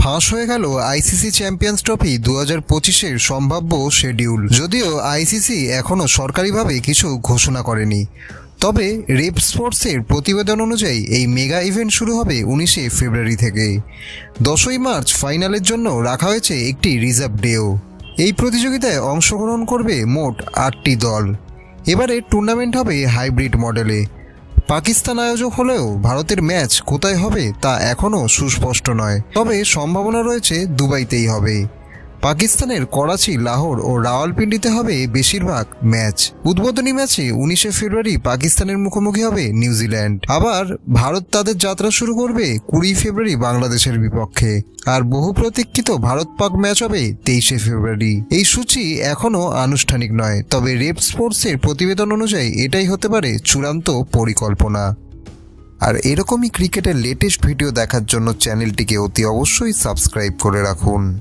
ফাঁস হয়ে গেল আইসিসি চ্যাম্পিয়ন্স ট্রফি দু হাজার পঁচিশের সম্ভাব্য শেডিউল যদিও আইসিসি এখনও সরকারিভাবে কিছু ঘোষণা করেনি। তবে রেপ স্পোর্টসের প্রতিবেদন অনুযায়ী এই মেগা ইভেন্ট শুরু হবে উনিশে ফেব্রুয়ারি থেকে। দশই মার্চ ফাইনালের জন্য রাখা হয়েছে একটি রিজার্ভ ডেও। এই প্রতিযোগিতায় অংশগ্রহণ করবে মোট আটটি দল। এবারে টুর্নামেন্ট হবে হাইব্রিড মডেলে। পাকিস্তান আয়োজক হলেও ভারতের ম্যাচ কোথায় হবে তা এখনও সুস্পষ্ট নয়। তবে সম্ভাবনা রয়েছে দুবাইতেই হবে। পাকিস্তানের করাচি, লাহোর ও রাওয়ালপিন্ডিতে হবে বেশিরভাগ ম্যাচ। উদ্বোধনী ম্যাচে উনিশে ফেব্রুয়ারি পাকিস্তানের মুখোমুখি হবে নিউজিল্যান্ড। আবার ভারত তাদের যাত্রা শুরু করবে কুড়ি ফেব্রুয়ারি বাংলাদেশের বিপক্ষে। আর বহু প্রতীক্ষিত ভারত পাক ম্যাচ হবে তেইশে ফেব্রুয়ারি। এই সূচি এখনও আনুষ্ঠানিক নয়, তবে রেপ স্পোর্টসের প্রতিবেদন অনুযায়ী এটাই হতে পারে চূড়ান্ত পরিকল্পনা। আর এরকমই ক্রিকেটের লেটেস্ট ভিডিও দেখার জন্য চ্যানেলটিকে অতি অবশ্যই সাবস্ক্রাইব করে রাখুন।